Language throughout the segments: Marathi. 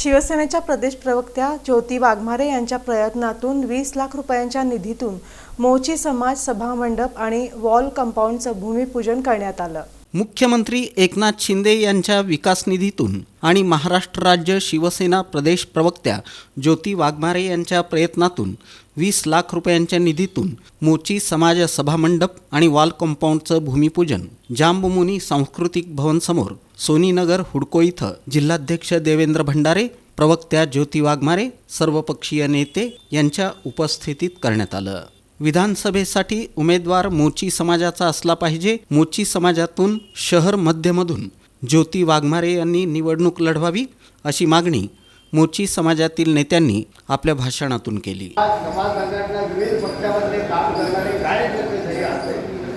शिवसेनेच्या प्रदेश प्रवक्त्या ज्योती वाघमारे यांच्या प्रयत्नातून वीस लाख रुपयांच्या निधीतून मोची समाज सभा मंडप आणि वॉल कंपाऊंडचं भूमिपूजन करण्यात आलं. मुख्यमंत्री एकनाथ शिंदे यांच्या विकास निधीतून आणि महाराष्ट्र राज्य शिवसेना प्रदेश प्रवक्त्या ज्योती वाघमारे यांच्या प्रयत्नातून वीस लाख रुपयांच्या निधीतून मोची समाज सभामंडप आणि वॉल कंपाऊंडचं भूमिपूजन जांबमुनी सांस्कृतिक भवनसमोर सोनीनगर हुडको इथं जिल्हाध्यक्ष देवेंद्र भंडारे प्रवक्त्या ज्योती वाघमारे सर्वपक्षीय नेते यांच्या उपस्थितीत करण्यात आलं. विधानसभेसाठी उमेदवार मोची समाजाचा असला पाहिजे. मोची समाजातून शहर मध्यमधून ज्योती वाघमारे यांनी निवडणूक लढवावी अशी मागणी मोची समाजातील नेत्यांनी आपल्या भाषणातून केली.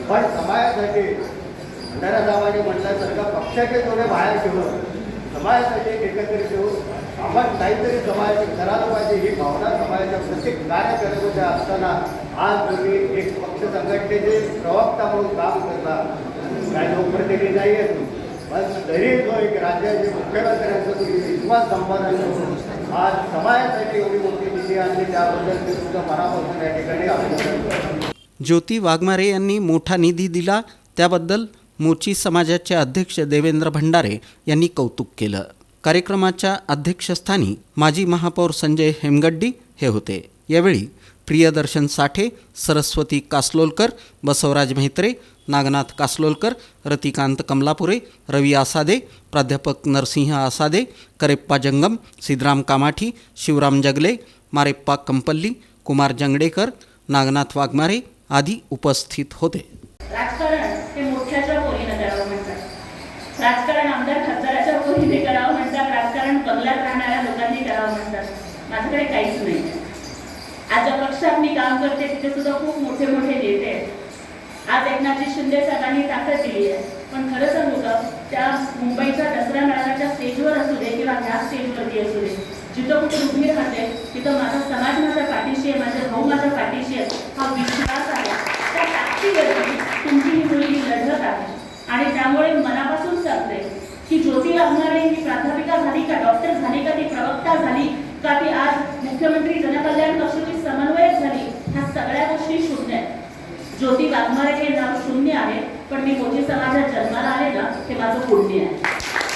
पण समाजासाठी भंडारा साहेबांनी पक्षाचे थोडे बाहेर ठेवून समाजासाठी एकत्रित ठेवून आपण काहीतरी समाज करायला पाहिजे ही भावना समाजाच्या प्रत्येक कार्यकर्ते असताना आज तुम्ही एक पक्ष संघटनेचे प्रवक्ता म्हणून काम करता काय लोकप्रतिनिधी नाही आहे तुम्ही पण तरी जो एक राज्याचे मुख्यमंत्र्यांचा तुम्ही विश्वास संपादन करून आज समाजासाठी एवढी मोठी निधी आणली त्याबद्दल मी तुमचं मनापासून या ठिकाणी अभिनंदन ज्योती वाघमारे यांनी मोठा निधी दिला. त्याबद्दल मोची समाजाचे अध्यक्ष देवेंद्र भंडारे यांनी कौतुक केलं. कार्यक्रमाच्या अध्यक्षस्थानी माजी महापौर संजय हेमगड्डी हे होते. यावेळी प्रियदर्शन साठे सरस्वती कासलोलकर बसवराज म्हेत्रे नागनाथ कासलोलकर रतिकांत कमलापुरे रवी आसादे प्राध्यापक नरसिंह आसादे करेप्पा जंगम सिद्धराम कामाठी शिवराम जगले मारेप्पा कंपल्ली कुमार जंगडेकर नागनाथ वाघमारे आदी उपस्थित होते. राजकारण हे मोठ्याच्या पोरीनं करावं म्हणतात. राजकारण आमदार खासदाराच्या पोरीने करावं म्हणतात. राजकारण बंगल्यात राहणाऱ्या लोकांनी करावं म्हणतात. माझ्याकडे काहीच नाही. आज ज्या पक्षात मी काम करते तिथे सुद्धा खूप मोठे मोठे नेते आहेत. आज एकनाथजी शिंदे साहेबांनी ताकद दिली आहे. पण खरं सांगू का त्या मुंबईच्या दसऱ्या मेळाव्याच्या स्टेजवर असू दे किंवा ह्या स्टेजवरती असू दे जिथं कुठे उभी राहते तिथं माझा समाज माझ्या पाठीशी आहे माझे भाऊ माझ्या पाठीशी आहे हा विश्वास आहे. त्या ताकदीवरती तुमची ही मुलगी लढत आहे. आणि त्यामुळे मनापासून सांगते की ज्योती वाघमारे ही प्राध्यापिका झाली का डॉक्टर झाली का ती प्रवक्ता झाली का ती आज मुख्यमंत्री जनकल्याण कक्षाची समन्वयक झाली ह्या सगळ्या गोष्टी शून्य आहेत ज्योती वाघमारे हे नाव शून्य आहे पण मी मोठी समाजात जन्माला आले ना हे माझं पुण्य आहे.